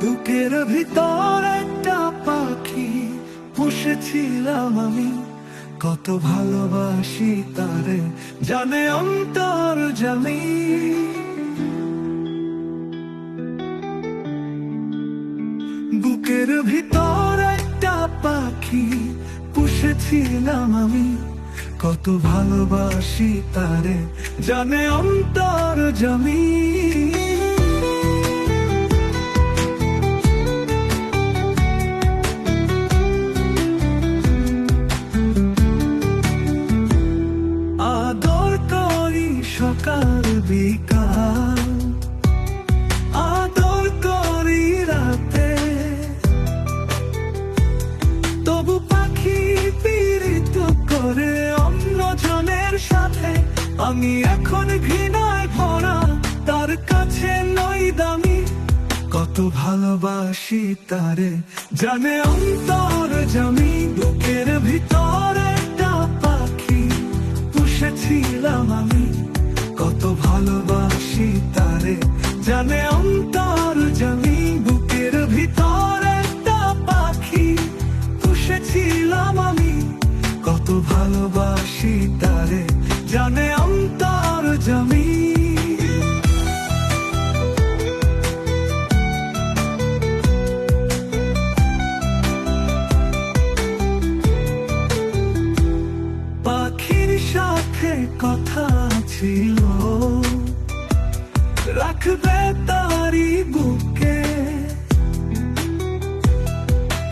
বুকের ভিতর একটা পাখি পুষেছিলাম আমি। কত ভালোবাসি তারে, জানে অন্তর জানি। বুকের ভিতর একটা পাখি পুষেছিলাম আমি। কত ভালোবাসি তারে, জানে অন্তর জামি আমি এখন ঘৃণায় ভরা, তার কাছে নই দামি। কত ভালোবাসি তারে, জানে অন্তর জামি, বুকের ভিতরে একটা পাখি। পুষেছিলাম আমি। কথা ছিল। রাখবে তারি বুকে।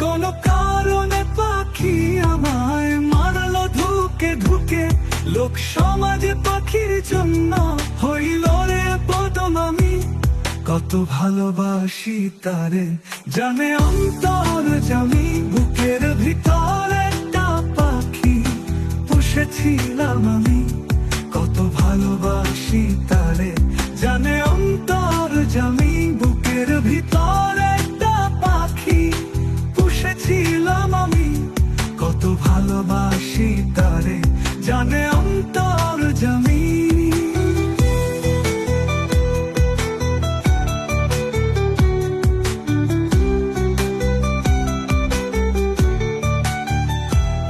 কোন কারণে পাখি আমায় মারলো ধুকে ধুকে। লোক সমাজে পাখির জন্য হইল রে বদনামি কত ভালোবাসি তারে, জানে অন্তর ভালোবাসি তারে, জানে অন্তর জামি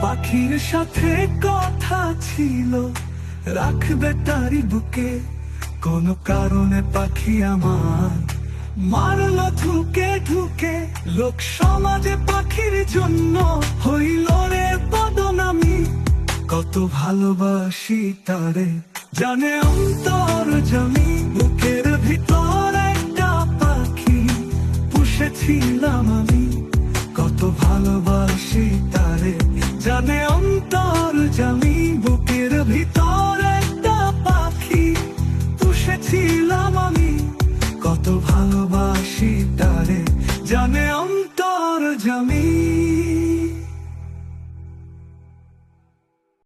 পাখির সাথে কথা ছিল, রাখবে তারি বুকে। কোন কারণে পাখি আমার মারলো ঢুকে ঢুকে লোক সমাজে পাখির জন্য কত ভালোবাসি তারে। জানে অন্তর জমি বুকের ভিতর একটা পাখি। পুষেছিলাম আমি কত ভালোবাসি